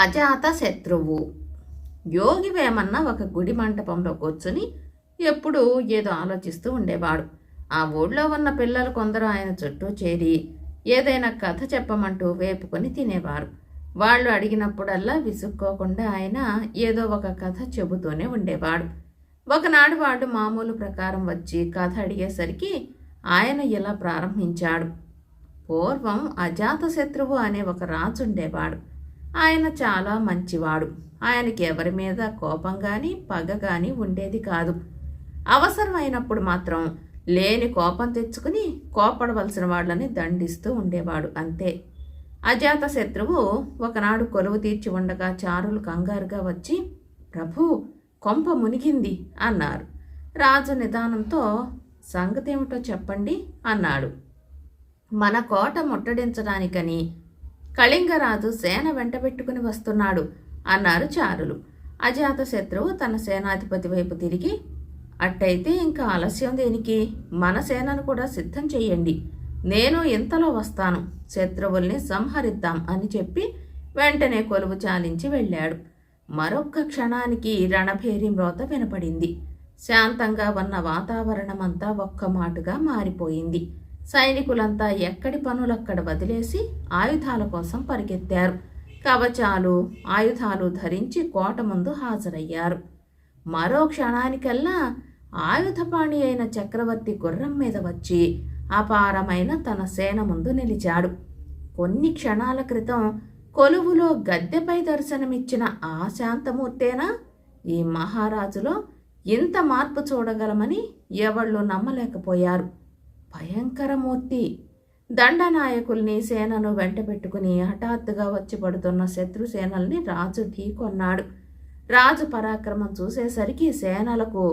అజాత శత్రువు. యోగి వేమన్న ఒక గుడి మంటపంలో కూర్చుని ఎప్పుడూ ఏదో ఆలోచిస్తూ ఉండేవాడు. ఆ ఊళ్ళో ఉన్న పిల్లలు కొందరు ఆయన చుట్టూ చేరి ఏదైనా కథ చెప్పమంటూ వేపుకొని తినేవారు. వాళ్ళు అడిగినప్పుడల్లా విసుక్కోకుండా ఆయన ఏదో ఒక కథ చెబుతూనే ఉండేవాడు. ఒకనాడు వాడు మామూలు ప్రకారం వచ్చి కథ అడిగేసరికి ఆయన ఇలా ప్రారంభించాడు. పూర్వం అజాతశత్రువు అనే ఒక రాజు ఉండేవాడు ఆయన చాలా మంచివాడు. ఆయనకి ఎవరి మీద కోపం కానీ పగ కానీ ఉండేది కాదు. అవసరమైనప్పుడు మాత్రం లేని కోపం తెచ్చుకుని కోపడవలసిన వాళ్ళని దండిస్తూ ఉండేవాడు అంతే. అజాత శత్రువు ఒకనాడు కొలువు తీర్చి ఉండగా చారులు కంగారుగా వచ్చి ప్రభు కొంప మునిగింది అన్నారు. రాజు నిదానంతో సంగతేమిటో చెప్పండి అన్నాడు. మన కోట ముట్టడించడానికని కళింగరాజు సేన వెంటబెట్టుకుని వస్తున్నాడు అన్నారు చారులు. అజాత శత్రువు తన సేనాధిపతి వైపు తిరిగి అట్టయితే ఇంకా ఆలస్యం దేనికి? మన సేనను కూడా సిద్ధం చెయ్యండి. నేను ఇంతలో వస్తాను. శత్రువుల్ని సంహరిద్దాం అని చెప్పి వెంటనే కొలువు చాలించి వెళ్ళాడు. మరొక్క క్షణానికి రణభేరి మ్రోత వినపడింది. శాంతంగా ఉన్న వాతావరణమంతా ఒక్క మాటుగా మారిపోయింది. సైనికులంతా ఎక్కడి పనులక్కడ వదిలేసి ఆయుధాల కోసం పరిగెత్తారు. కవచాలు ఆయుధాలు ధరించి కోట ముందు హాజరయ్యారు. మరో క్షణానికల్లా ఆయుధపాణి అయిన చక్రవర్తి గుర్రం మీద వచ్చి అపారమైన తన సేన ముందు నిలిచాడు. కొన్ని క్షణాల క్రితం కొలువులో గద్దెపై దర్శనమిచ్చిన ఆ శాంతమూర్తేనా? ఈ మహారాజులో ఇంత మార్పు చూడగలమని ఎవళ్ళు నమ్మలేకపోయారు. భయంకరమూర్తి. దండనాయకుల్ని సేనను వెంటబెట్టుకుని హఠాత్తుగా వచ్చి పడుతున్న శత్రు సేనల్ని రాజు ఢీకొన్నాడు రాజు పరాక్రమం చూసేసరికి సేనలకు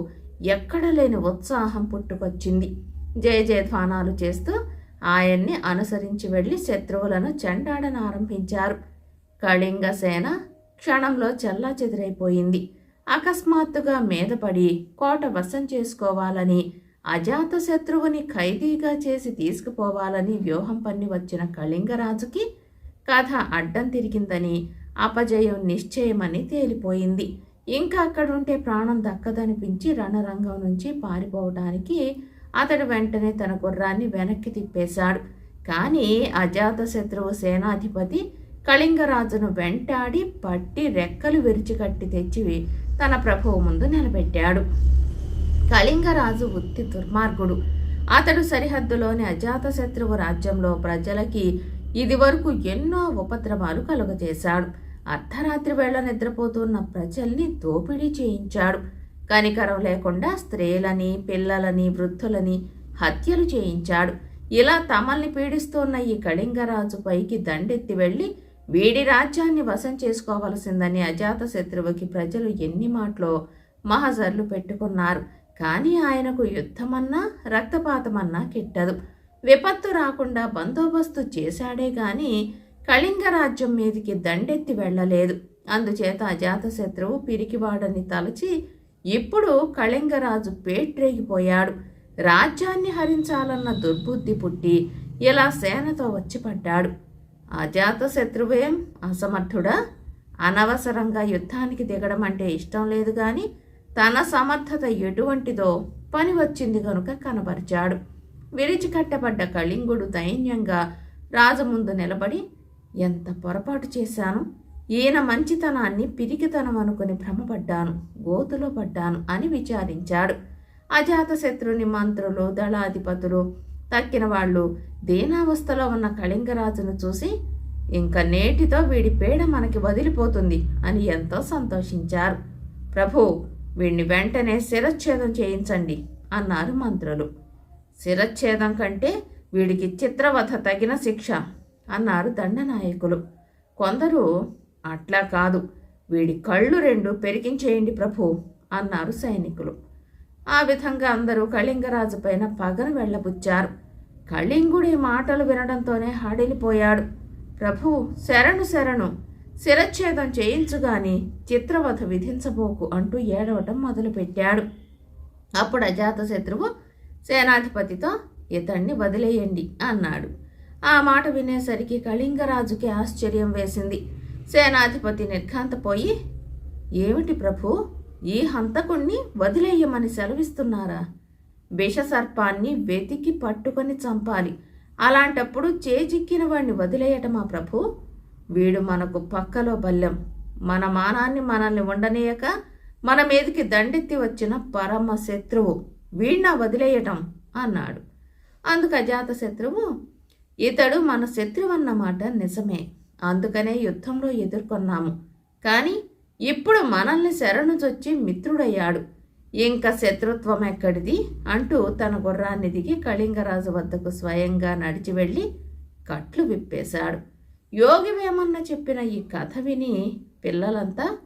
ఎక్కడ లేని ఉత్సాహం పుట్టుకొచ్చింది. జయ జయధ్వానాలు చేస్తూ ఆయన్ని అనుసరించి వెళ్ళి శత్రువులను చెండాడనారంభించారు కళింగ సేన క్షణంలో చెల్లా చెదిరైపోయింది. అకస్మాత్తుగా మీదపడి కోట వశం చేసుకోవాలని అజాతశత్రువుని ఖైదీగా చేసి తీసుకుపోవాలని వ్యూహం పన్ని వచ్చిన కళింగరాజుకి కథ అడ్డం తిరిగిందని అపజయం నిశ్చయమని తేలిపోయింది. ఇంకా అక్కడుంటే ప్రాణం దక్కదనిపించి రణరంగం నుంచి పారిపోవడానికి అతడు వెంటనే తన గుర్రాన్ని వెనక్కి తిప్పేశాడు. కానీ అజాతశత్రువు సేనాధిపతి కళింగరాజును వెంటాడి పట్టి రెక్కలు విరిచికట్టి తెచ్చి తన ప్రభువు ముందు నిలబెట్టాడు. కళింగరాజు ఉత్తి దుర్మార్గుడు. అతడు సరిహద్దులోని అజాతశత్రువు రాజ్యంలో ప్రజలకి ఇదివరకు ఎన్నో ఉపద్రవాలు కలుగజేశాడు. అర్ధరాత్రి వేళ నిద్రపోతున్న ప్రజల్ని దోపిడీ చేయించాడు. కనికరం లేకుండా స్త్రీలని పిల్లలని వృద్ధులని హత్యలు చేయించాడు. ఇలా తమల్ని పీడిస్తున్న ఈ కళింగరాజు పైకి దండెత్తి వెళ్ళి వీడి రాజ్యాన్ని వశం చేసుకోవలసిందని అజాతశత్రువుకి ప్రజలు ఎన్ని మాటలో మహజర్లు పెట్టుకున్నారు. కానీ ఆయనకు యుద్ధమన్నా రక్తపాతమన్నా కిట్టదు. విపత్తు రాకుండా బందోబస్తు చేశాడే గాని కళింగ రాజ్యం మీదికి దండెత్తి వెళ్ళలేదు. అందుచేత అజాతశత్రువు పిరికివాడని తలచి ఇప్పుడు కళింగరాజు పేట్రేగిపోయాడు. రాజ్యాన్ని హరించాలన్న దుర్బుద్ధి పుట్టి ఇలా సేనతో వచ్చి పడ్డాడు. అజాతశత్రువేం అసమర్థుడా? అనవసరంగా యుద్ధానికి దిగడం అంటే ఇష్టం లేదు కానీ తన సమర్థత ఎటువంటిదో పని వచ్చింది కనుక కనబరిచాడు. విరిచికట్టబడ్డ కళింగుడు దైన్యంగా రాజు ముందు నిలబడి ఎంత పొరపాటు చేశాను? ఈయన మంచితనాన్ని పిరికితనం అనుకుని భ్రమపడ్డాను గోతులో పడ్డాను అని విచారించాడు. అజాతశత్రుని మంత్రులు దళాధిపతులు తక్కిన వాళ్ళు దీనావస్థలో ఉన్న కళింగరాజును చూసి ఇంక నేటితో వీడి పేడ మనకి వదిలిపోతుంది అని ఎంతో సంతోషించారు. ప్రభు వీణ్ణి వెంటనే శిరచ్ఛేదం చేయించండి అన్నారు మంత్రులు. శిరచ్ఛేదం కంటే వీడికి చిత్రవధ తగిన శిక్ష అన్నారు దండనాయకులు. కొందరు అట్లా కాదు వీడి కళ్ళు రెండు పెరిగించేయండి ప్రభు అన్నారు సైనికులు. ఆ విధంగా అందరూ కళింగరాజు పైన పగను వెళ్ళబుచ్చారు. కళింగుడి మాటలు వినడంతోనే హడిలిపోయాడు ప్రభు శరణు శరణు శిరచ్ఛేదం చేయించుగాని చిత్రవధ విధించబోకు అంటూ ఏడవటం మొదలుపెట్టాడు. అప్పుడు అజాతశత్రువు సేనాధిపతితో ఇతన్ని వదిలేయండి అన్నాడు. ఆ మాట వినేసరికి కళింగరాజుకి ఆశ్చర్యం వేసింది. సేనాధిపతి నిర్ఘాంతపోయి ఏమిటి ప్రభు ఈ హంతకుణ్ణి వదిలేయమని సెలవిస్తున్నారా? విషసర్పాన్ని వెతికి పట్టుకొని చంపాలి. అలాంటప్పుడు చేజిక్కిన వాణ్ణి వదిలేయటమా ప్రభు? వీడు మనకు పక్కలో బల్యం మన మానాన్ని మనల్ని ఉండనీయక మన మీదకి దండెత్తి వచ్చిన పరమ శత్రువు వీణ్ణ వదిలేయటం అన్నాడు. అందుకు అజాత శత్రువు ఇతడు మన శత్రువు అన్నమాట నిజమే. అందుకనే యుద్ధంలో ఎదుర్కొన్నాము. కానీ ఇప్పుడు మనల్ని శరణుజొచ్చి మిత్రుడయ్యాడు. ఇంకా శత్రుత్వం ఎక్కడిది? అంటూ తన గుర్రాన్ని దిగి కళింగరాజు వద్దకు స్వయంగా నడిచి వెళ్ళి కట్లు విప్పేశాడు. యోగి వేమన్న చెప్పిన ఈ కథ విని పిల్లలంతా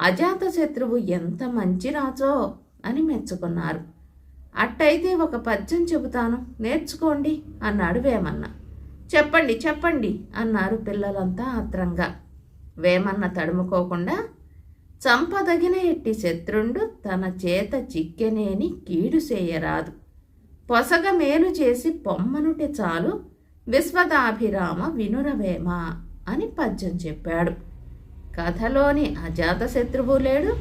అజాత శత్రువు ఎంత మంచి రాజో అని మెచ్చుకున్నారు. అట్టయితే ఒక పద్యం చెబుతాను నేర్చుకోండి అన్నాడు వేమన్న. చెప్పండి చెప్పండి అన్నారు పిల్లలంతా ఆత్రంగా. వేమన్న తడుముకోకుండా చంపదగిన ఎట్టి శత్రుండు తన చేత చిక్కెనేని కీడు చేయరాదు. పొసగ మేలు చేసి పొమ్మనుటి చాలు విశ్వదాభిరామ వినురవేమ అని పద్యం చెప్పాడు. కథలోని అజాత శత్రువు లేడు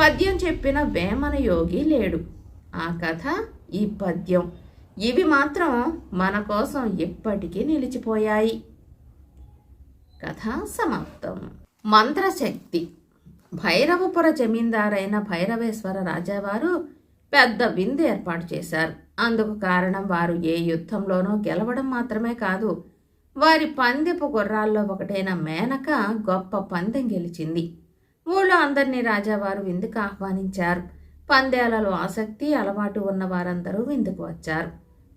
పద్యం చెప్పిన వేమన యోగి లేడు. ఆ కథ ఈ పద్యం. ఇవి మాత్రం మన కోసం ఎప్పటికీ నిలిచిపోయాయి. కథ సమాప్తం. మంత్రశక్తి. భైరవపుర జమీందారైన భైరవేశ్వర రాజావారు పెద్ద విందు ఏర్పాటు చేశారు. అందుకు కారణం వారు ఏ యుద్ధంలోనూ గెలవడం మాత్రమే కాదు వారి పందెపు గుర్రాల్లో ఒకటైన మేనక గొప్ప పందెం గెలిచింది. ఊళ్ళో అందరినీ రాజావారు విందుకు ఆహ్వానించారు. పందేలలో ఆసక్తి అలవాటు ఉన్న వారందరూ విందుకు వచ్చారు.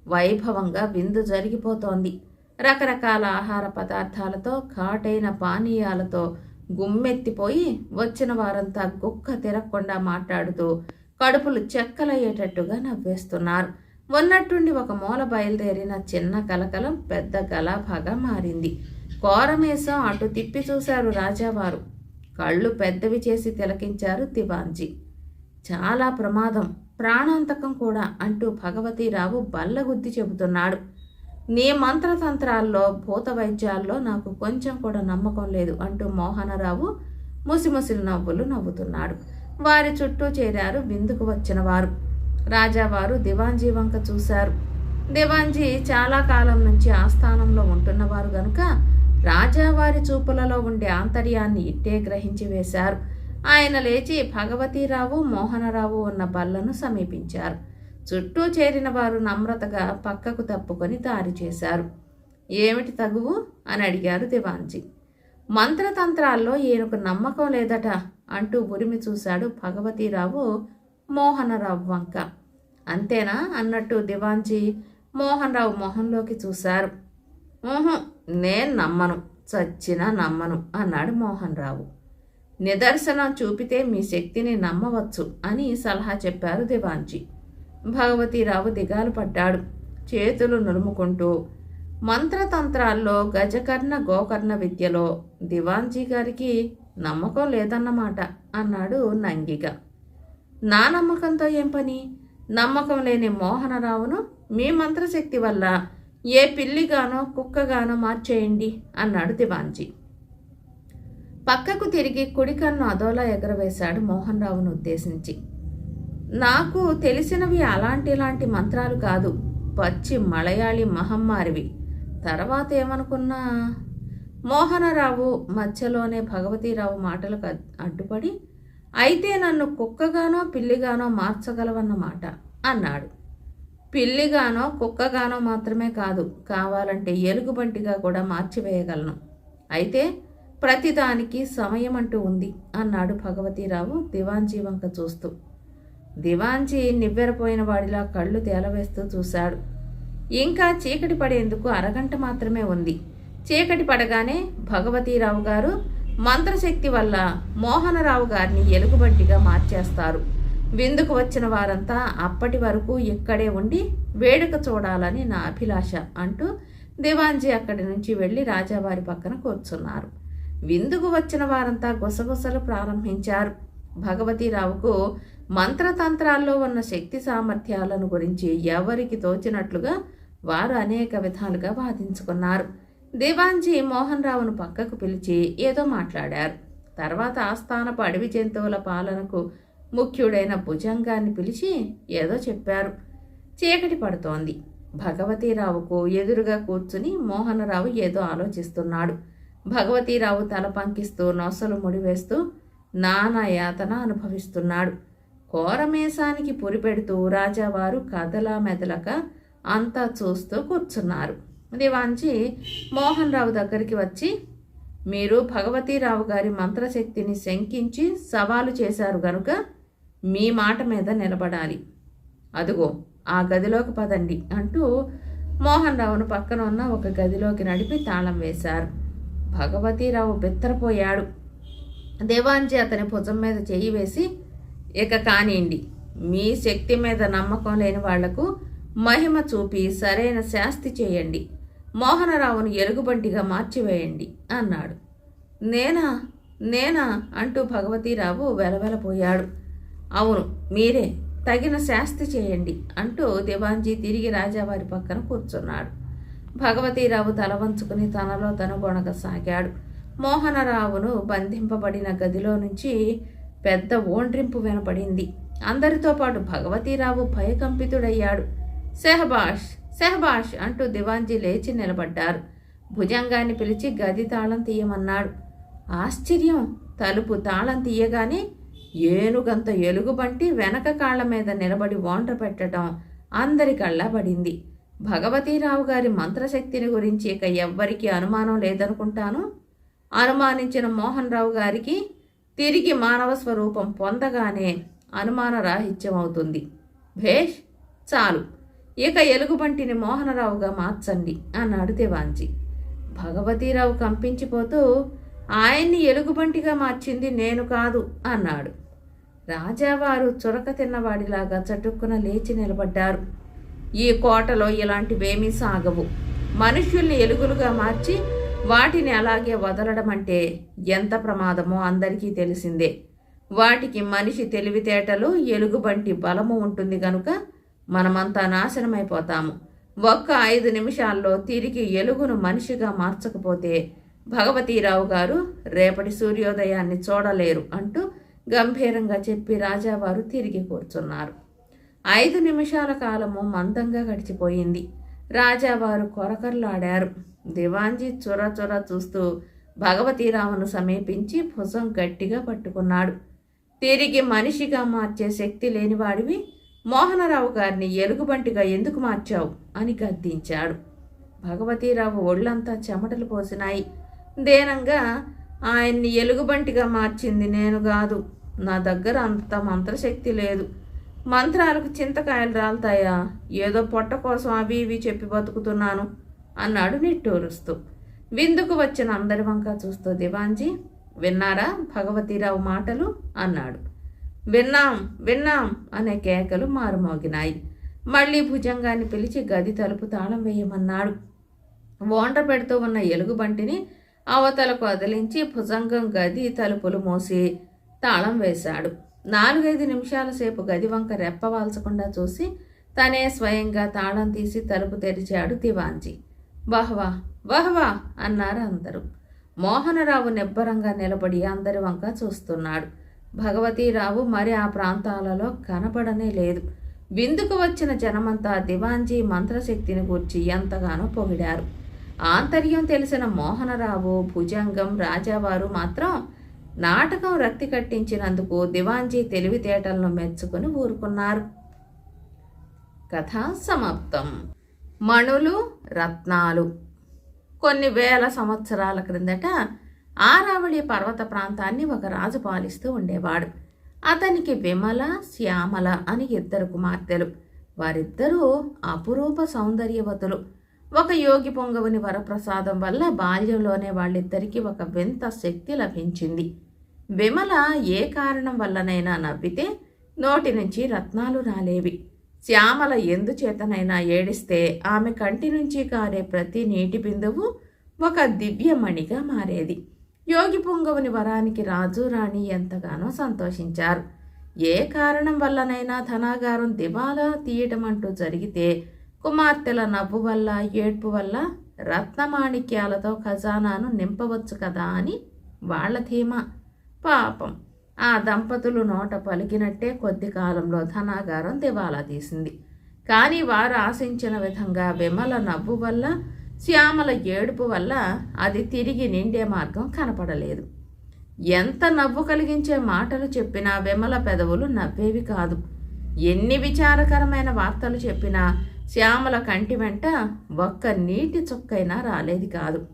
వైభవంగా విందు జరిగిపోతోంది. రకరకాల ఆహార పదార్థాలతో ఘాటైన పానీయాలతో గుమ్మెత్తిపోయి వచ్చిన వారంతా గుక్క తిరగకుండా మాట్లాడుతూ కడుపులు చెక్కలయ్యేటట్టుగా నవ్వేస్తున్నారు. ఉన్నట్టుండి ఒక మూల బయలుదేరిన చిన్న కలకలం పెద్ద గలాభాగా మారింది. కోరమేసం అటు తిప్పి చూశారు రాజావారు. కళ్ళు పెద్దవి చేసి తిలకించారు తివాంజీ చాలా ప్రమాదం ప్రాణాంతకం కూడా అంటూ భగవతీరావు బల్లగుద్ది చెబుతున్నాడు. నీ మంత్రతంత్రాల్లో భూత వైద్యాల్లో నాకు కొంచెం కూడా నమ్మకం లేదు అంటూ మోహనరావు ముసిముసిలు నవ్వులు నవ్వుతున్నాడు. వారి చుట్టూ చేరారు విందుకు వచ్చిన వారు. రాజావారు దివాంజీ వంక చూశారు. దివాంజీ చాలా కాలం నుంచి ఆస్థానంలో ఉంటున్నవారు గనుక రాజావారి చూపులలో ఉండే ఆంతర్యాన్ని ఇట్టే గ్రహించి వేశారు. ఆయన లేచి భగవతీరావు మోహనరావు ఉన్న బల్లను సమీపించారు. చుట్టూ చేరిన వారు నమ్రతగా పక్కకు తప్పుకొని దారి చేశారు. ఏమిటి తగువు? అని అడిగారు దివాంజీ. మంత్రతంత్రాల్లో ఈయనకు నమ్మకం లేదట అంటూ ఉరిమి చూశాడు భగవతీరావు మోహనరావు వంక. అంతేనా? అన్నట్టు దివాంజీ మోహన్రావు మొహంలోకి చూశారు. ఊహు నేను నమ్మను చచ్చినా నమ్మను అన్నాడు మోహన్రావు. నిదర్శనం చూపితే మీ శక్తిని నమ్మవచ్చు అని సలహా చెప్పారు దివాంజీ భగవతీరావు దిగాలు పడ్డాడు చేతులు నురుముకుంటూ మంత్రతంత్రాల్లో గజకర్ణ గోకర్ణ విద్యలో దివాంజీ గారికి నమ్మకం లేదన్నమాట అన్నాడు నంగిగా నా నమ్మకంతో ఏం పని? నమ్మకం లేని మోహనరావును మీ మంత్రశక్తి వల్ల ఏ పిల్లిగానో కుక్కగానో మార్చేయండి అన్నాడు దివాంజీ పక్కకు తిరిగి కుడికన్ను అదోలా ఎగరవేశాడు మోహన్ రావును ఉద్దేశించి. నాకు తెలిసినవి అలాంటి ఇలాంటి మంత్రాలు కాదు. పచ్చి మలయాళీ మహమ్మారివి. తర్వాత ఏమనుకున్నా? మోహనరావు మధ్యలోనే భగవతీరావు మాటలకు అడ్డుపడి అయితే నన్ను కుక్కగానో పిల్లిగానో మార్చగలవన్నమాట అన్నాడు. పిల్లిగానో కుక్కగానో మాత్రమే కాదు కావాలంటే ఎలుగుబంటిగా కూడా మార్చివేయగలను. అయితే ప్రతిదానికి సమయం అంటూ ఉంది అన్నాడు భగవతీరావు దివాంజీ వంక చూస్తూ. దివాంజీ నివ్వెరపోయిన వాడిలా కళ్ళు తేలవేస్తూ చూశాడు. ఇంకా చీకటి పడేందుకు అరగంట మాత్రమే ఉంది. చీకటి పడగానే భగవతీరావు గారు మంత్రశక్తి వల్ల మోహనరావు గారిని ఎలుగుబంటిగా మార్చేస్తారు. విందుకు వచ్చిన వారంతా అప్పటి వరకు ఇక్కడే ఉండి వేడుక చూడాలని నా అభిలాష అంటూ దివాంజీ అక్కడి నుంచి వెళ్ళి రాజావారి పక్కన కూర్చున్నారు. విందుకు వచ్చిన వారంతా గుసగుసలు ప్రారంభించారు. భగవతీరావుకు మంత్రతంత్రాల్లో ఉన్న శక్తి సామర్థ్యాలను గురించి ఎవరికి తోచినట్లుగా వారు అనేక విధాలుగా వాదించుకున్నారు. దేవాంజీ మోహన్ రావును పక్కకు పిలిచి ఏదో మాట్లాడారు. తర్వాత ఆస్థానపు అడవి జంతువుల పాలనకు ముఖ్యుడైన భుజంగాన్ని పిలిచి ఏదో చెప్పారు. చీకటి పడుతోంది. భగవతీరావుకు ఎదురుగా కూర్చుని మోహనరావు ఏదో ఆలోచిస్తున్నాడు. భగవతీరావు తల పంకిస్తూ నొసలు ముడివేస్తూ నానా యాతన అనుభవిస్తున్నాడు. కోరమేసానికి పురిపెడుతూ రాజావారు కదలా మెదలక అంతా చూస్తూ కూర్చున్నారు. దివాంచి మోహన్ రావు దగ్గరికి వచ్చి మీరు భగవతీరావు గారి మంత్రశక్తిని శంకించి సవాలు చేశారు గనుక మీ మాట మీద నిలబడాలి. అదుగో ఆ గదిలోకి పదండి అంటూ మోహన్ రావును పక్కన ఉన్న ఒక గదిలోకి నడిపి తాళం వేశారు. భగవతీరావు బిత్తరపోయాడు. దేవాంజీ అతని భుజం మీద చెయ్యి వేసి ఇక కానివ్వండి మీ శక్తి మీద నమ్మకం లేని వాళ్ళకు మహిమ చూపి సరైన శాస్తి చేయండి. మోహనరావును ఎలుగుబంటిగా మార్చివేయండి అన్నాడు. నేనా? నేనా? అంటూ భగవతీరావు వెలవెలపోయాడు. అవును మీరే. తగిన శాస్తి చేయండి అంటూ దివాంజీ తిరిగి రాజావారి పక్కన కూర్చున్నాడు. భగవతీరావు తల వంచుకుని తనలో తను గొనగసాగాడు మోహనరావును బంధింపబడిన గదిలో నుంచి పెద్ద ఓండ్రింపు వినపడింది. అందరితో పాటు భగవతీరావు భయకంపితుడయ్యాడు. సెహబాష్ సెహబాష్ అంటూ దివాంజీ లేచి నిలబడ్డారు. భుజంగాన్ని పిలిచి గది తాళం తీయమన్నాడు. ఆశ్చర్యం! తలుపు తాళం తీయగానే ఏనుగంత ఎలుగుబంటి వెనక కాళ్ళ మీద నిలబడి ఓండ్ర పెట్టడం అందరి కళ్ళ పడింది. భగవతీరావు గారి మంత్రశక్తిని గురించి ఇక ఎవ్వరికీ అనుమానం లేదనుకుంటాను. అనుమానించిన మోహన్ రావు గారికి తిరిగి మానవ స్వరూపం పొందగానే అనుమాన రాహిత్యం అవుతుంది భేష్! చాలు. ఇక ఎలుగుబంటిని మోహనరావుగా మార్చండి అన్నాడు దేవాంజీ. భగవతీరావు కంపించిపోతూ ఆయన్ని ఎలుగుబంటిగా మార్చింది నేను కాదు అన్నాడు. రాజావారు చురక తిన్నవాడిలాగా చటుక్కున లేచి నిలబడ్డారు. ఈ కోటలో ఇలాంటివేమీ సాగవు. మనుష్యుల్ని ఎలుగులుగా మార్చి వాటిని అలాగే వదలడం అంటే ఎంత ప్రమాదమో అందరికీ తెలిసిందే. వాటికి మనిషి తెలివితేటలు ఎలుగుబంటి బలము ఉంటుంది గనుక మనమంతా నాశనమైపోతాము. ఒక్క ఐదు నిమిషాల్లో తిరిగి ఎలుగును మనిషిగా మార్చకపోతే భగవతీరావు గారు రేపటి సూర్యోదయాన్ని చూడలేరు అంటూ గంభీరంగా చెప్పి రాజావారు తిరిగి కూర్చున్నారు. ఐదు నిమిషాల కాలము మందంగా గడిచిపోయింది. రాజావారు కొరకర్లాడారు. దివాంజీ చొర చొర చూస్తూ భగవతీరావును సమీపించి భుజం గట్టిగా పట్టుకున్నాడు. తిరిగి మనిషిగా మార్చే శక్తి లేనివాడివి మోహనరావు గారిని ఎలుగుబంటిగా ఎందుకు మార్చావు? అని గద్దించాడు. భగవతీరావు ఒళ్ళంతా చెమటలు పోసినాయి. దేనంగా? ఆయన్ని ఎలుగుబంటిగా మార్చింది నేను కాదు. నా దగ్గర అంత మంత్రశక్తి లేదు. మంత్రాలకు చింతకాయలు రాలుతాయా? ఏదో పొట్ట కోసం అవి ఇవి చెప్పి బతుకుతున్నాను అన్నాడు నిట్టూరుస్తూ. విందుకు వచ్చిన అందరి వంక చూస్తూ దివాంజీ విన్నారా భగవతీరావు మాటలు? అన్నాడు. విన్నాం విన్నాం అనే కేకలు మారుమోగినాయి. మళ్ళీ భుజంగాన్ని పిలిచి గది తలుపు తాళం వేయమన్నాడు. ఓండ్ర పెడుతూ ఉన్న ఎలుగుబంటిని అవతలకు వదిలించి భుజంగం గది తలుపులు మూసి తాళం వేశాడు. నాలుగైదు నిమిషాల సేపు గది వంక రెప్పవాల్చకుండా చూసి తనే స్వయంగా తాళం తీసి తలుపు తెరిచాడు దివాంజీ వహ్వా వహ్వా అన్నారు అందరూ. మోహనరావు నిబ్బరంగా నిలబడి అందరి వంక చూస్తున్నాడు. భగవతీరావు మరి ఆ ప్రాంతాలలో కనపడనే లేదు. విందుకు వచ్చిన జనమంతా దివాంజీ మంత్రశక్తిని గూర్చి ఎంతగానో పొగిడారు. ఆంతర్యం తెలిసిన మోహనరావు భుజంగం రాజావారు మాత్రం నాటకం రక్తి కట్టించినందుకు దివాంజీ తెలివితేటలను మెచ్చుకుని ఊరుకున్నారు. కథ సమాప్తం. మణులు రత్నాలు. కొన్ని వేల సంవత్సరాల క్రిందట ఆరావళి పర్వత ప్రాంతాన్ని ఒక రాజు పాలిస్తూ ఉండేవాడు. అతనికి విమల శ్యామల అని ఇద్దరు కుమార్తెలు. వారిద్దరూ అపురూప సౌందర్యవతులు. ఒక యోగి పొంగవుని వరప్రసాదం వల్ల బాల్యంలోనే వాళ్ళిద్దరికీ ఒక వింత శక్తి లభించింది. విమల ఏ కారణం వల్లనైనా నవ్వితే నోటి నుంచి రత్నాలు రాలేవి. శ్యామల ఎందుచేతనైనా ఏడిస్తే ఆమె కంటి నుంచి కారే ప్రతి నీటి బిందువు ఒక దివ్యమణిగా మారేది. యోగి పొంగవుని వరానికి రాజు రాణి ఎంతగానో సంతోషించారు. ఏ కారణం వల్లనైనా ధనాగారం దివాలా తీయటం అంటూ జరిగితే కుమార్తెల నవ్వు వల్ల ఏడ్పు వల్ల రత్నమాణిక్యాలతో ఖజానాను నింపవచ్చు కదా అని వాళ్ళ ధీమా. పాపం. ఆ దంపతులు నోట పలికినట్టే కొద్ది కాలంలో ధనాగారం దివాలా తీసింది. కానీ వారు ఆశించిన విధంగా విమల నవ్వు వల్ల శ్యామల ఏడుపు వల్ల అది తిరిగి నిండే మార్గం కనపడలేదు. ఎంత నవ్వు కలిగించే మాటలు చెప్పినా విమల పెదవులు నవ్వేవి కాదు. ఎన్ని విచారకరమైన వార్తలు చెప్పినా శ్యామల కంటి వెంట ఒక్క నీటి చుక్కైనా రాలేది కాదు.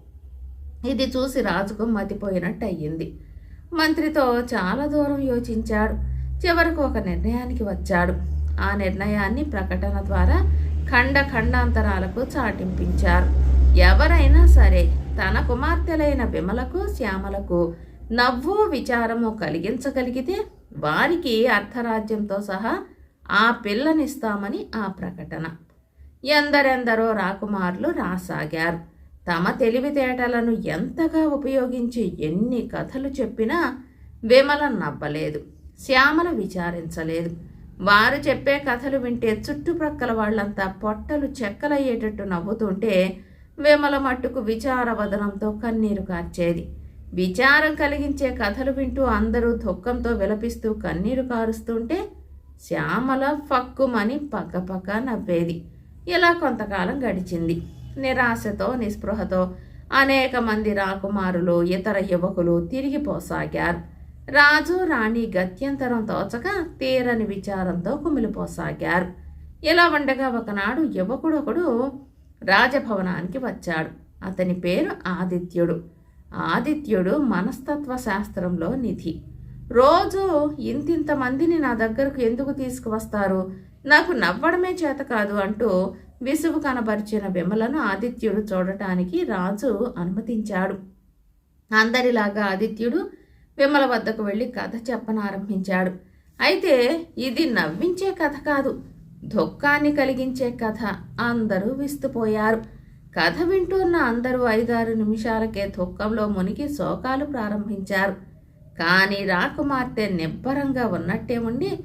ఇది చూసి రాజుకు మతిపోయినట్టు అయ్యింది మంత్రితో చాలా దూరం యోచించాడు. చివరకు ఒక నిర్ణయానికి వచ్చాడు. ఆ నిర్ణయాన్ని ప్రకటన ద్వారా ఖండ ఖండాంతరాలకు చాటింపించారు. ఎవరైనా సరే తన కుమార్తెలైన విమలకు శ్యామలకు నవ్వు విచారము కలిగించగలిగితే వారికి అర్ధరాజ్యంతో సహా ఆ పిల్లనిస్తామని ఆ ప్రకటన. ఎందరెందరో రాకుమారులు రాసాగారు. తమ తెలివితేటలను ఎంతగా ఉపయోగించి ఎన్ని కథలు చెప్పినా విమల నవ్వలేదు. శ్యామల విచారించలేదు. వారు చెప్పే కథలు వింటే చుట్టుప్రక్కల వాళ్ళంతా పొట్టలు చెక్కలయ్యేటట్టు నవ్వుతుంటే విమల మట్టుకు విచారవదనంతో కన్నీరు కార్చేది. విచారం కలిగించే కథలు వింటూ అందరూ దుఃఖంతో విలపిస్తూ కన్నీరు కారుస్తుంటే శ్యామల ఫక్కుమని పక్కపక్క నవ్వేది. ఇలా కొంతకాలం గడిచింది. నిరాశతో నిస్పృహతో అనేక మంది రాకుమారులు ఇతర యువకులు తిరిగిపోసాగారు రాజు రాణి గత్యంతరం తోచక తీరని విచారంతో కుమిలిపోసాగారు. ఇలా ఉండగా ఒకనాడు యువకుడొకడు రాజభవనానికి వచ్చాడు. అతని పేరు ఆదిత్యుడు. ఆదిత్యుడు మనస్తత్వ శాస్త్రంలో నిధి. రోజు ఇంతింత మందిని నా దగ్గరకు ఎందుకు తీసుకువస్తారు? నాకు నవ్వడమే చేత కాదు అంటూ విసుగు కనబరిచిన విమలను ఆదిత్యుడు చూడటానికి రాజు అనుమతించాడు. అందరిలాగా ఆదిత్యుడు విమల వద్దకు వెళ్ళి కథ చెప్పనారంభించాడు. అయితే ఇది నవ్వించే కథ కాదు. దుఃఖాన్ని కలిగించే కథ అందరూ విస్తుపోయారు. కథ వింటున్న అందరూ ఐదారు నిమిషాలకే దుఃఖంలో మునిగి శోకాలు ప్రారంభించారు. కానీ రాకుమార్తె నిబ్బరంగా ఉన్నట్టే ఉండి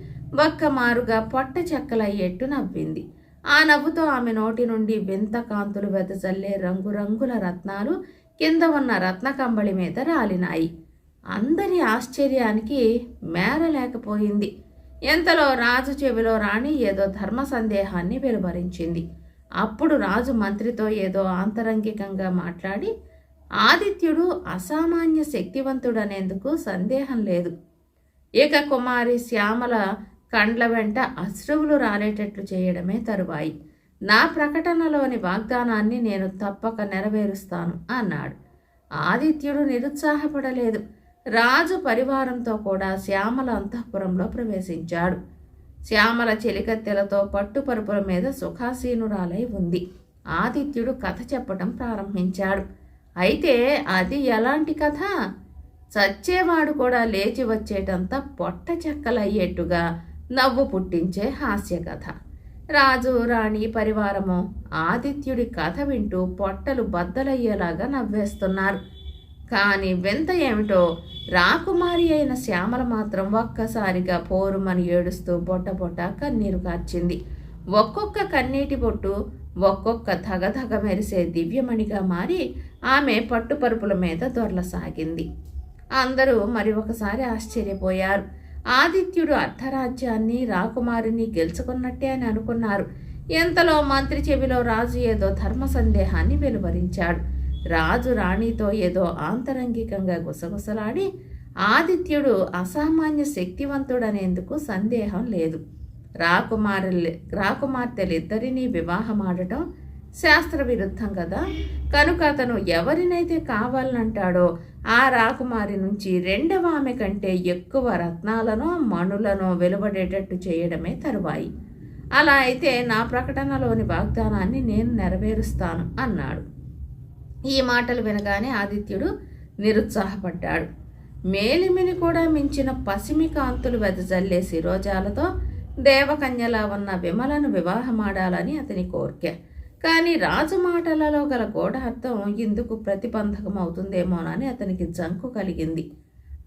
ఒక్కమారుగా పొట్ట చెక్కలయ్యేట్టు నవ్వింది. ఆ నవ్వుతో ఆమె నోటి నుండి వింత కాంతులు వెదజల్లే రంగురంగుల రత్నాలు కింద ఉన్న రత్న కంబళి మీద రాలినాయి. అందరి ఆశ్చర్యానికి మేరలేకపోయింది ఎంతలో రాజు చెవిలో రాణి ఏదో ధర్మ సందేహాన్ని వెలువరించింది. అప్పుడు రాజు మంత్రితో ఏదో ఆంతరంగికంగా మాట్లాడి ఆదిత్యుడు అసామాన్య శక్తివంతుడనేందుకు సందేహం లేదు. ఇక కుమారి శ్యామల కండ్ల వెంట అశ్రువులు రాలేటట్లు చేయడమే తరువాయి. నా ప్రకటనలోని వాగ్దానాన్ని నేను తప్పక నెరవేరుస్తాను అన్నాడు. ఆదిత్యుడు నిరుత్సాహపడలేదు. రాజు పరివారంతో కూడా శ్యామల అంతఃపురంలో ప్రవేశించాడు. శ్యామల చెలికత్తెలతో పట్టుపరుపుల మీద సుఖాసీనురాలై ఉంది. ఆదిత్యుడు కథ చెప్పటం ప్రారంభించాడు. అయితే అది ఎలాంటి కథ? చచ్చేవాడు కూడా లేచి వచ్చేటంత పొట్ట చెక్కలయ్యేట్టుగా నవ్వు పుట్టించే హాస్య కథ. రాజు రాణి పరివారము ఆదిత్యుడి కథ వింటూ పొట్టలు బద్దలయ్యేలాగా నవ్వేస్తున్నారు. కానీ వింత ఏమిటో? రాకుమారి అయిన శ్యామల మాత్రం ఒక్కసారిగా పోరుమని ఏడుస్తూ బొట్ట బొట్ట కన్నీరు కార్చింది. ఒక్కొక్క కన్నీటి బొట్టు ఒక్కొక్క ధగధగ మెరిసే దివ్యమణిగా మారి ఆమె పట్టుపరుపుల మీద దొరలసాగింది. అందరూ మరి ఒకసారి ఆశ్చర్యపోయారు. ఆదిత్యుడు అర్ధరాజ్యాన్ని రాకుమారిని గెలుచుకున్నట్టే అని అనుకున్నారు. ఎంతలో మంత్రి చెవిలో రాజు ఏదో ధర్మ సందేహాన్ని వెలువరించాడు. రాజు రాణితో ఏదో ఆంతరంగికంగా గుసగుసలాడి ఆదిత్యుడు అసామాన్య శక్తివంతుడనేందుకు సందేహం లేదు. రాకుమారులు రాకుమార్తెలిద్దరినీ వివాహమాడటం శాస్త్ర విరుద్ధం కదా. కనుక అతను ఎవరినైతే కావాలనంటాడో ఆ రాకుమారి నుంచి రెండవ ఆమె కంటే ఎక్కువ రత్నాలను మణులను వెలువడేటట్టు చేయడమే తరువాయి. అలా అయితే నా ప్రకటనలోని వాగ్దానాన్ని నేను నెరవేరుస్తాను అన్నాడు. ఈ మాటలు వినగానే ఆదిత్యుడు నిరుత్సాహపడ్డాడు. మేలిమిని కూడా మించిన పసిమి కాంతులు వెదజల్లే శిరోజాలతో దేవకన్యలా ఉన్న విమలను వివాహమాడాలని అతని కోరిక. కానీ రాజు మాటలలో గల గూఢార్థం ఇందుకు ప్రతిబంధకం అవుతుందేమోనని అతనికి జంకు కలిగింది.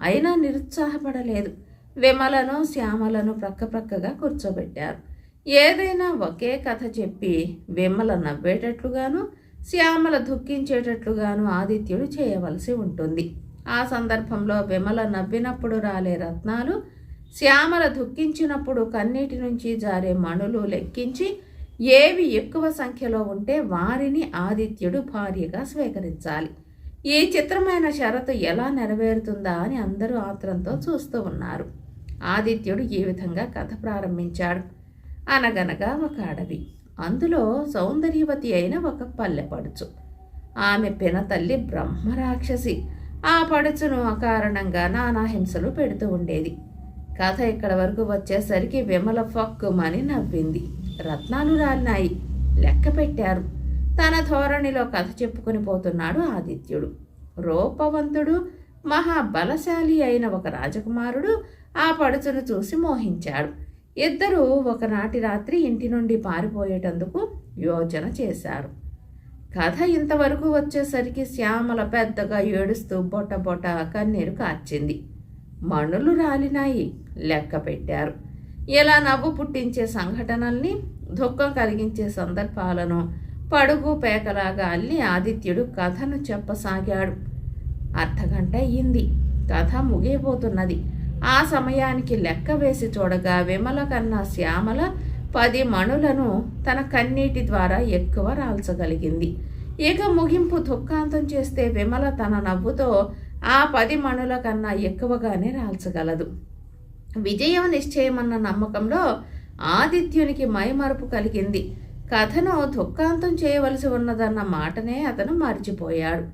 అయినా నిరుత్సాహపడలేదు. విమలను శ్యామలను ప్రక్కప్రక్కగా కూర్చోబెట్టారు. ఏదైనా ఒకే కథ చెప్పి విమల నవ్వేటట్లుగాను శ్యామల దుఃఖించేటట్లుగాను ఆదిత్యుడు చేయవలసి ఉంటుంది. ఆ సందర్భంలో విమల నవ్వినప్పుడు రాలే రత్నాలు శ్యామల దుఃఖించినప్పుడు కన్నీటి నుంచి జారే మణులు లెక్కించి ఏవి ఎక్కువ సంఖ్యలో ఉంటే వారిని ఆదిత్యుడు భార్యగా స్వీకరించాలి. ఈ చిత్రమైన షరతు ఎలా నెరవేరుతుందా అని అందరూ ఆత్రంతో చూస్తూ ఉన్నారు. ఆదిత్యుడు ఈ విధంగా కథ ప్రారంభించాడు. అనగనగా ఒక అడవి. అందులో సౌందర్యవతి అయిన ఒక పల్లె పడుచు. ఆమె పినతల్లి బ్రహ్మరాక్షసి. ఆ పడుచును అకారణంగా నానా హింసలు పెడుతూ ఉండేది. కథ ఇక్కడ వరకు వచ్చేసరికి విమల ఫక్కుమని నవ్వింది. రత్నాలు రాలినాయి లెక్క పెట్టారు. తన ధోరణిలో కథ చెప్పుకుని పోతున్నాడు ఆదిత్యుడు. రూపవంతుడు మహాబలశాలి అయిన ఒక రాజకుమారుడు ఆ పడుచును చూసి మోహించాడు. ఇద్దరూ ఒకనాటి రాత్రి ఇంటి నుండి పారిపోయేటందుకు యోచన చేశారు. కథ ఇంతవరకు వచ్చేసరికి శ్యామల పెద్దగా ఏడుస్తూ బొట్ట బొట్ట కన్నీరు కార్చింది. మణులు రాలినాయి. లెక్క పెట్టారు. ఇలా నవ్వు పుట్టించే సంఘటనల్ని దుఃఖం కలిగించే సందర్భాలను పడుగు పేకలాగా అల్లి ఆదిత్యుడు కథను చెప్పసాగాడు. అర్ధగంట అయ్యింది కథ ముగియబోతున్నది. ఆ సమయానికి లెక్క వేసి చూడగా విమల కన్నా శ్యామల పది మణులను తన కన్నీటి ద్వారా ఎక్కువ రాల్చగలిగింది. ఇక ముగింపు దుఃఖాంతం చేస్తే విమల తన నవ్వుతో ఆ పది మణుల కన్నా ఎక్కువగానే రాల్చగలదు. విజయం నిశ్చయమన్న నమ్మకంలో ఆదిత్యునికి మైమరుపు కలిగింది. కథను దుఃఖాంతం చేయవలసి ఉన్నదన్న మాటనే అతను మర్చిపోయాడు.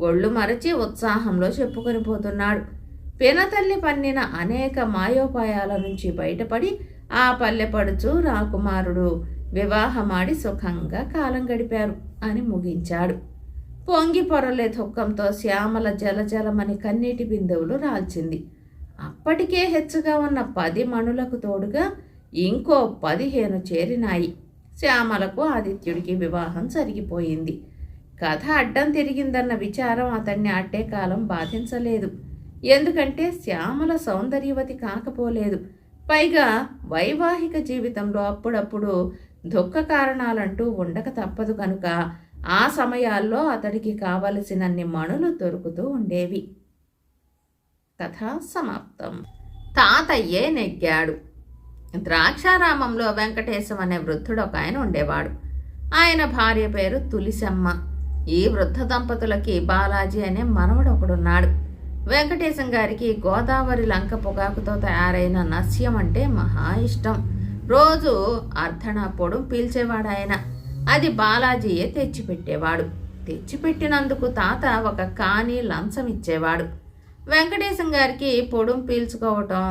ఒళ్ళు మరచి ఉత్సాహంలో చెప్పుకొని పోతున్నాడు. పినతల్లి పన్నిన అనేక మాయోపాయాల నుంచి బయటపడి ఆ పల్లెపడుచు రాకుమారుడు వివాహమాడి సుఖంగా కాలం గడిపారు అని ముగించాడు. పొంగి పొరలే దుఃఖంతో శ్యామల జలజలమని కన్నీటి బిందువులు రాల్చింది. అప్పటికే హెచ్చుగా ఉన్న పది మణులకు తోడుగా ఇంకో పదిహేను చేరినాయి. శ్యామలకు ఆదిత్యుడికి వివాహం జరిగిపోయింది. కథ అడ్డం తిరిగిందన్న విచారం అతన్ని అట్టే కాలం బాధించలేదు. ఎందుకంటే శ్యామల సౌందర్యవతి కాకపోలేదు. పైగా వైవాహిక జీవితంలో అప్పుడప్పుడు దుఃఖ కారణాలంటూ ఉండక తప్పదు కనుక ఆ సమయాల్లో అతడికి కావలసినన్ని మణులు దొరుకుతూ ఉండేవి. కథ సమాప్తం. తాతయ్యే నెగ్గాడు. ద్రాక్షారామంలో వెంకటేశం అనే వృద్ధుడు ఒక ఆయన ఉండేవాడు. ఆయన భార్య పేరు తులిసమ్మ. ఈ వృద్ధ దంపతులకి బాలాజీ అనే మనవడు ఒకడున్నాడు వెంకటేశం గారికి గోదావరి లంక పొగాకుతో తయారైన నస్యం అంటే మహా ఇష్టం. రోజు అర్ధన పొడు పీల్చేవాడు ఆయన అది బాలాజీయే తెచ్చిపెట్టేవాడు. తెచ్చిపెట్టినందుకు తాత ఒక కాని లంచం ఇచ్చేవాడు. వెంకటేశం గారికి పొడుం పీల్చుకోవటం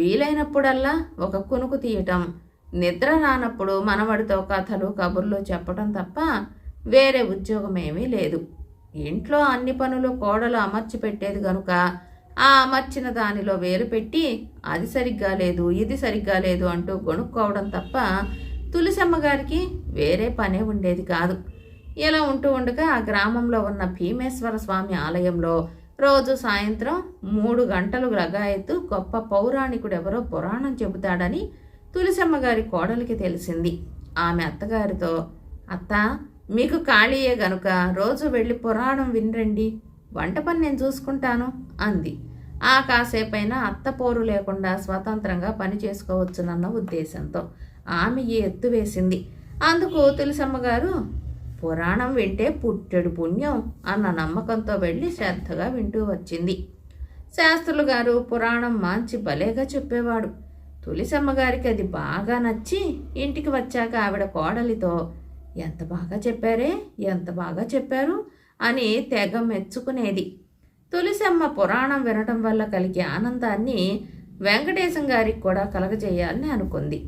వీలైనప్పుడల్లా ఒక కునుకు తీయటం నిద్ర రానప్పుడు మనవడితో కథలు కబుర్లు చెప్పటం తప్ప వేరే ఉద్యోగం ఏమీ లేదు. ఇంట్లో అన్ని పనులు కోడలు అమర్చి పెట్టేది గనుక ఆ అమర్చిన దానిలో వేలు పెట్టి అది సరిగ్గా లేదు ఇది సరిగ్గా లేదు అంటూ కొనుక్కోవడం తప్ప తులసమ్మ గారికి వేరే పనే ఉండేది కాదు. ఇలా ఉంటూ ఉండగా ఆ గ్రామంలో ఉన్న భీమేశ్వర స్వామి ఆలయంలో రోజు సాయంత్రం మూడు గంటలు రగాయత్తు గొప్ప పౌరాణికుడు ఎవరో పురాణం చెబుతాడని తులసమ్మ గారి కోడలికి తెలిసింది. ఆమె అత్తగారితో అత్త మీకు ఖాళీయే గనుక రోజు వెళ్ళి పురాణం వినరండి. వంట పని నేను చూసుకుంటాను అంది. ఆ కాసేపైనా అత్త పోరు లేకుండా స్వతంత్రంగా పని చేసుకోవచ్చునన్న ఉద్దేశంతో ఆమె ఈ ఎత్తు వేసింది. అందుకు తులసమ్మగారు పురాణం వింటే పుట్టెడు పుణ్యం అన్న నమ్మకంతో వెళ్ళి శ్రద్ధగా వింటూ వచ్చింది. శాస్త్రులు గారు పురాణం మాంచి భలేగా చెప్పేవాడు. తులసమ్మగారికి అది బాగా నచ్చి ఇంటికి వచ్చాక ఆవిడ కోడలితో ఎంత బాగా చెప్పారే? ఎంత బాగా చెప్పారు? అని తెగ మెచ్చుకునేది. తులసమ్మ పురాణం వినటం వల్ల కలిగే ఆనందాన్ని వెంకటేశం గారికి కూడా కలగజేయాలని అనుకుంది.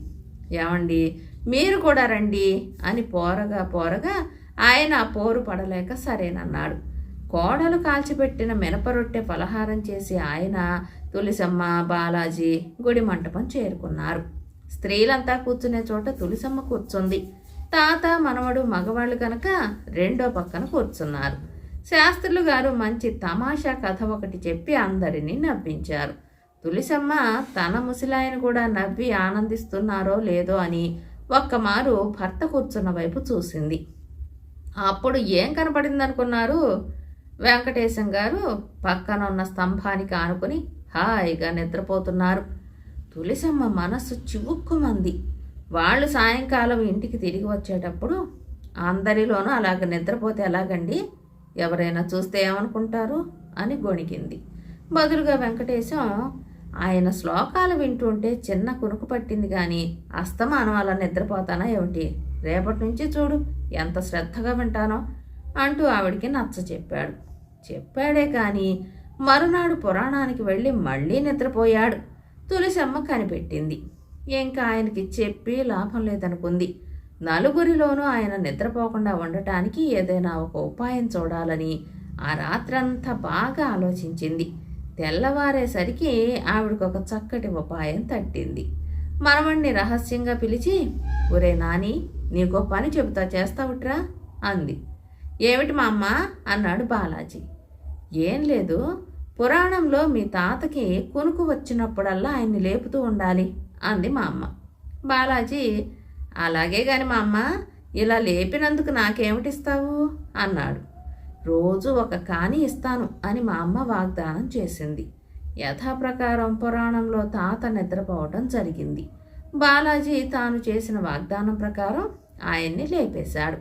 ఏమండి? మీరు కూడా రండి అని పోరగా పోరగా ఆయన పోరు పడలేక సరేనన్నాడు. కోడలు కాల్చిపెట్టిన మినపరొట్టె పలహారం చేసి ఆయన తులసమ్మ బాలాజీ గుడి మంటపం చేరుకున్నారు. స్త్రీలంతా కూర్చునే చోట తులసమ్మ కూర్చుంది. తాత మనవడు మగవాళ్ళు కనుక రెండో పక్కన కూర్చున్నారు. శాస్త్రులు గారు మంచి తమాషా కథ ఒకటి చెప్పి అందరినీ నవ్వించారు. తులిసమ్మ తన ముసిలాయన కూడా నవ్వి ఆనందిస్తున్నారో లేదో అని ఒక్కమారు భర్త కూర్చున్న వైపు చూసింది. అప్పుడు ఏం కనపడిందనుకున్నారు? వెంకటేశం గారు పక్కన ఉన్న స్తంభానికి ఆనుకుని హాయిగా నిద్రపోతున్నారు. తులసమ్మ మనస్సు చివుక్కుమంది. వాళ్ళు సాయంకాలం ఇంటికి తిరిగి వచ్చేటప్పుడు అందరిలోనూ అలాగ నిద్రపోతే ఎలాగండి? ఎవరైనా చూస్తే ఏమనుకుంటారు? అని గొణికింది. బదులుగా వెంకటేశం ఆయన శ్లోకాలు వింటుంటే చిన్న కునుకు పట్టింది కానీ అస్తమానం అలా నిద్రపోతానా ఏమిటి? రేపటి నుంచి చూడు ఎంత శ్రద్ధగా వింటానో అంటూ ఆవిడికి నచ్చ చెప్పాడు. చెప్పాడే కానీ మరునాడు పురాణానికి వెళ్ళి మళ్ళీ నిద్రపోయాడు. తులసమ్మ కనిపెట్టింది. ఇంకా ఆయనకి చెప్పి లాభం లేదనుకుంది. నలుగురిలోనూ ఆయన నిద్రపోకుండా ఉండటానికి ఏదైనా ఒక ఉపాయం చూడాలని ఆ రాత్రంతా బాగా ఆలోచించింది. తెల్లవారేసరికి ఆవిడకు ఒక చక్కటి ఉపాయం తట్టింది. మనవణ్ణి రహస్యంగా పిలిచి ఒరే నాని నీకో పని చెబుతా చేస్తావుట్రా? అంది. ఏమిటి మా అమ్మ అన్నాడు బాలాజీ. ఏం లేదు. పురాణంలో మీ తాతకి కొనుకు వచ్చినప్పుడల్లా ఆయన్ని లేపుతూ ఉండాలి. అంది మా అమ్మ. బాలాజీ అలాగే గాని మా అమ్మ ఇలా లేపినందుకు నాకేమిటిస్తావు అన్నాడు. రోజు ఒక కాని ఇస్తాను అని మా అమ్మ వాగ్దానం చేసింది. యథాప్రకారం పురాణంలో తాత నిద్రపోవటం జరిగింది. బాలాజీ తాను చేసిన వాగ్దానం ప్రకారం ఆయన్ని లేపేశాడు.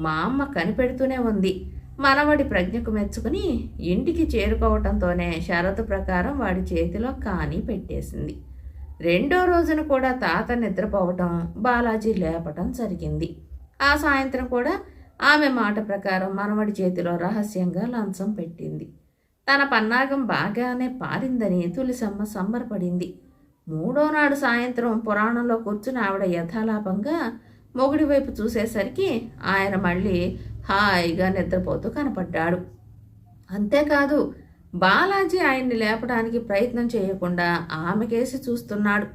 మా అమ్మ కనిపెడుతూనే ఉంది. మనవడి ప్రజ్ఞకు మెచ్చుకుని ఇంటికి చేరుకోవటంతోనే షరతు ప్రకారం వాడి చేతిలో కాని పెట్టేసింది. రెండో రోజున కూడా తాత నిద్రపోవటం బాలాజీ లేపటం జరిగింది. ఆ సాయంత్రం కూడా ఆమె మాట ప్రకారం మనవడి చేతిలో రహస్యంగా లంచం పెట్టింది. తన పన్నాగం బాగానే పారిందని తులిసమ్మ సంబరపడింది. మూడో నాడు సాయంత్రం పురాణంలో కూర్చుని ఆవిడ యథాలాపంగా మొగుడి వైపు చూసేసరికి ఆయన మళ్ళీ హాయిగా నిద్రపోతూ కనపడ్డాడు. అంతేకాదు బాలాజీ ఆయన్ని లేపడానికి ప్రయత్నం చేయకుండా ఆమెకేసి చూస్తున్నాడు.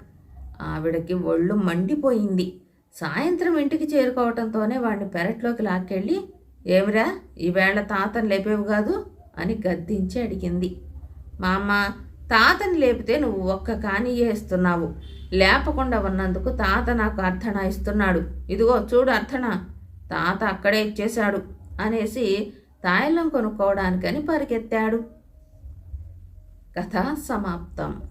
ఆవిడకి ఒళ్ళు మండిపోయింది. సాయంత్రం ఇంటికి చేరుకోవటంతోనే వాడిని పెరట్లోకి లాక్కెళ్ళి ఏమిరా ఈవేళ తాతను లేపేవు కాదు? అని గద్దించి అడిగింది. మా అమ్మ తాతని లేపితే నువ్వు ఒక్క కానియే వేస్తున్నావు లేపకుండా ఉన్నందుకు తాత నాకు అర్థన ఇస్తున్నాడు. ఇదిగో చూడు అర్థన తాత అక్కడే ఇచ్చేశాడు అనేసి తాయిలం కొనుక్కోవడానికని పరిగెత్తాడు. కథ సమాప్తం.